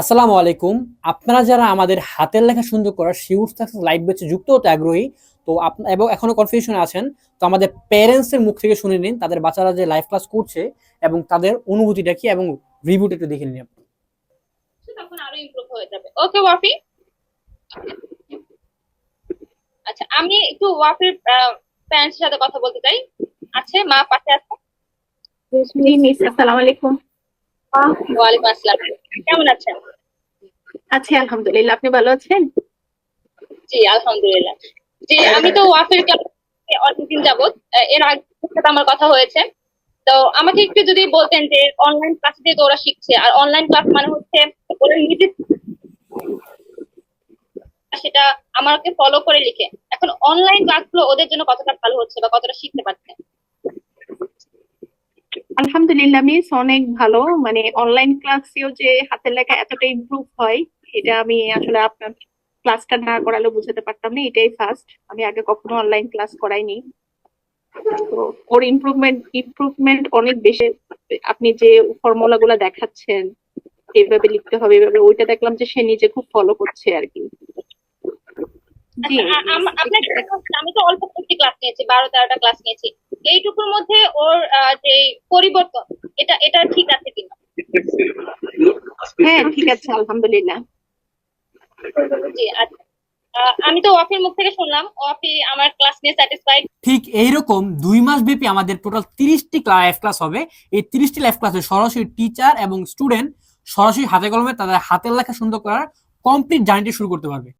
আসসালামু আলাইকুম। আপনারা যারা আমাদের হাতের লেখা সুন্দর করার শিউর সাকসেস লাইভ ব্যাচে যুক্ত হতে আগ্রহী তো এবং এখনও কনফিউশন আছেন তো আমাদের প্যারেন্টসের মুখ থেকে শুনে নিন তাদের বাচ্চারা যে লাইভ ক্লাস করছে এবং তাদের অনুভূতিটা কি এবং রিভিউটা একটু দেখে নিন। আপনি। তখন আরও ইমপ্রুভ হয়ে যাবে। ওকে ওয়াফি? আচ্ছা আমি একটু ওয়াফির প্যারেন্টস সাথে কথা বলতে চাই। আছে মা পাশে আছে? আসসালামু আলাইকুম। ওয়ালাইকুম আসসালাম। কেমন আছেন? আছি আলহামদুলিল্লাহ। আপনি ভালো আছেন? জি আলহামদুলিল্লাহ। জি আমি তো ওয়াফির ক্লাসে অনেকদিন যাবত এর আগে সাথে আমার কথা হয়েছে। তো আমাকে একটু যদি বলতেন যে অনলাইন ক্লাস দিয়ে তো ওরা শিখছে আর অনলাইন ক্লাস মানে হচ্ছে ওরা নিজে সেটা আমাকে ফলো করে লিখে। এখন অনলাইন ক্লাসগুলো ওদের জন্য কতটা ভালো হচ্ছে বা কতটা শিখতে পারছে? আলহামদুলিল্লাহ মিস অনেক ভালো। মানে অনলাইন ক্লাসেও যে হাতের লেখা এতটা ইমপ্রুভ হয় এটা আমি আসলে আপনার ক্লাসটা না করালে বুঝাতে পারতাম না এটাই ফার্স্ট আমি আগে কখনো অনলাইন ক্লাস করাইনি। তো ওর ইমপ্রুভমেন্ট ইমপ্রুভমেন্ট অনেক বেশি। আপনি যে ফর্মুলা গুলা দেখাচ্ছেন এইভাবে লিখতে হবে এভাবে ওইটা দেখলাম যে সে নিজে খুব ফলো করছে আর কি। জি আচ্ছা, আম- তো অল্প ক্লাস নিয়েছি বারো তেরোটা ক্লাস নিয়েছি। এইটুকুর মধ্যে ওর আহ, যে পরিবর্তন এটা এটা ঠিক আছে কিনা? হ্যাঁ ঠিক আছে আলহামদুলিল্লাহ। জি আচ্ছা। আহ, আমি তো ওয়াফির মুখ থেকে শুনলাম ওয়াফি আমার ক্লাস নিয়ে স্যাটিসফাইড ঠিক এইরকম দুই মাস ব্যাপী আমাদের টোটাল তিরিশটি লাইভ ক্লাস হবে। এই তিরিশটি লাইভ ক্লাসে সরাসরি টিচার এবং স্টুডেন্ট সরাসরি হাতে কলমে তাদের হাতের লেখা সুন্দর করার কমপ্লিট জার্নিটি শুরু করতে পারবে।